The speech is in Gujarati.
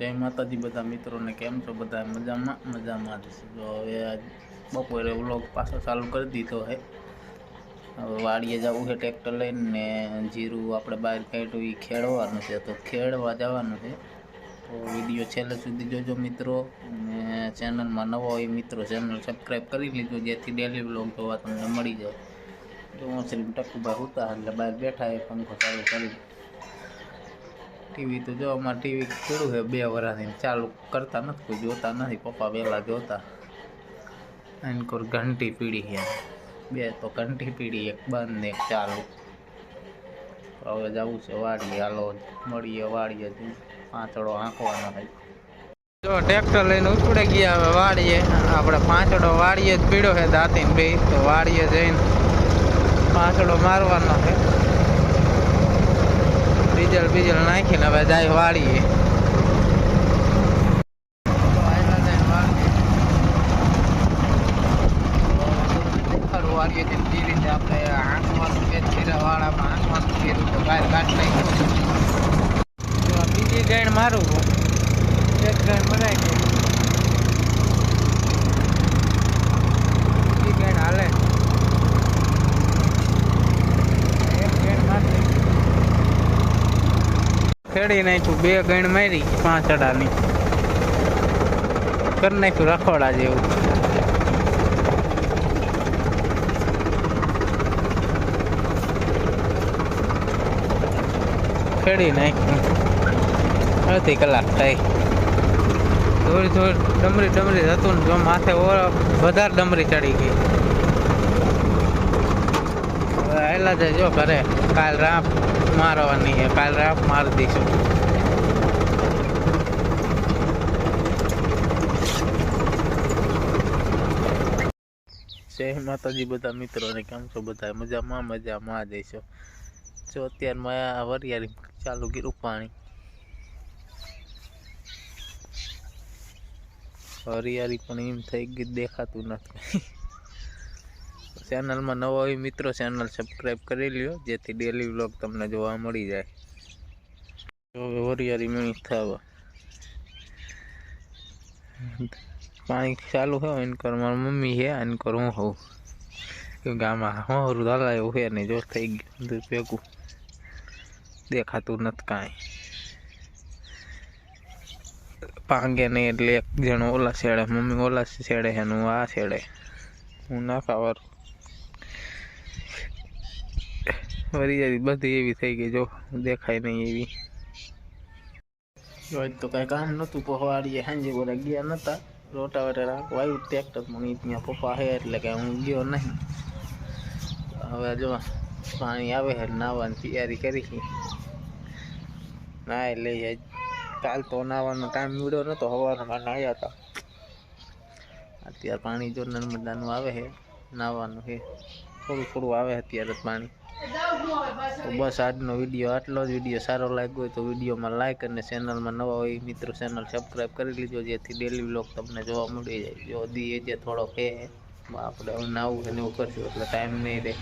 જય માતાજી બધા મિત્રોને કેમ છો? બધા મજામાં? મજામાં જ જો હવે બપોરે વ્લોગ પાછો ચાલુ કરી દીધો છે હવે વાડીએ જવું છે ટ્રેક્ટર લઈને ને જીરું આપણે બહાર કાઢ્યું એ ખેડવાનું છે. તો ખેડવા જવાનું છે. તો વીડિયો છેલ્લે સુધી જોજો મિત્રો. અને ચેનલમાં નવો હોય મિત્રો ચેનલ સબસ્ક્રાઈબ કરી લીજો, જેથી ડેલી વ્લોગ જોવા તમને મળી જાય. તો હું શ્રી ટકુભાઈ ઉતા એટલે બહાર બેઠા એ પંખો ચાલુ કરી ટીવી તો જો અમારે ટીવી કેળું છે બે વર્ષથી ચાલુ કરતા નથી કોઈ, જોતા નથી. પપ્પા પહેલાં જોતા. એનકોર ઘંટી પીડી છે. બે તો ઘંટી પીડી, એક બંધ, એક ચાલુ. હવે જવું છે વાડીએ, હાલો મળીએ વાડીએ પાંચડો આંકવાનો છે. જો ટ્રેક્ટર લઈને ઉપડે ગયા હવે વાડીએ. આપણે પાંચડો વાડીએ જ પીડ્યો છે દાંતીને બે. તો વાડીએ જઈને પાંચડો મારવાનો છે. ડીઝલ બીજલ નાખીને હવે જાય વાળીએ. વાળીએ. જેમ જે રીતે આપણે આંખવાનું કે જીરાવાળામાં આંખવાનું કર્યું તો બહાર કાઢ નાખ્યું તો આ બીજી ગાયણ મારું એક ગાયણ મરાઈ ગઈ બીજી ગાયણ હાલે એક ગાયણ મારી ખેડી નાખ્યું, બે ગણ મારી, પાંચ અડાની. કરી નાખ્યું રખોડા જેવું. ખેડી નાખ્યું. અડધી કલાક થઈ. થોડી થોડી ડમરી ડમરી હતું ને, જો માથે ઓર- વધારે ડમરી ચડી ગઈ. આયલા જાય જો ઘરે. કાલ રાપ મારવાની છે. કાલ રાપ મારી દઈશું. જય માતાજી બધા મિત્રોને, કેમ છો બધા? મજામાં? મજામાં જઈશો જો અત્યારમાં વરિયાળી ચાલુ કર્યું પાણી. હરિયાળી પણ એમ થઈ ગઈ દેખાતું નથી. ચેનલમાં નવા હોય મિત્રો, ચેનલ સબસ્ક્રાઈબ કરી લ્યો, જેથી ડેલી વ્લોગ તમને જોવા મળી જાય. હવે વરિયાળી મણી થવા પાણી ચાલુ હોય એનકર મારી મમ્મી છે એનકર હું હોઉં. કેમ કે આમાં હું ધાલા એવું છે નહીં જો થઈ ગયું ભેગું. દેખાતું નથી કાંઈ. પાંગે નહીં એટલે એક જણો ઓલા છેડે મમ્મી ઓલા છેડે છે આ છેડે હું નાખાવાર વરિયાળી, બધી એવી થઈ ગઈ, જો દેખાય નહીં એવી. રોજ તો કાંઈ કામ નહોતું પહોવાડીએ સાંજે બધા ગયા નહોતા રોટાવટા રાખવા આવ્યું, ટ્રેક્ટર પણ ત્યાં પપ્પા હે, એટલે કે હું ગયો નહીં. હવે જો, પાણી આવે છે નાહવાની તૈયારી કરી ના એટલે કાલ તો નાહવાનો ટાઈમ મળ્યો નતો સવારમાં નાહ્યા હતા અત્યારે પાણી જો નર્મદાનું આવે છે નાહવાનું છે થોડું થોડું આવે અત્યારે પાણી. બસ આજનો વીડિયો આટલો જ. વીડિયો સારો લાગ્યો હોય તો વિડીયોમાં લાઈક અને ચેનલમાં નવા હોય મિત્રો ચેનલ સબસ્ક્રાઈબ કરી લીજો, જેથી ડેલી વ્લોગ તમને જોવા મળી જાય. જો દી જે થોડો કે આપણે નાવું છે ને એવું કરશું, એટલે ટાઈમ નહીં રહે.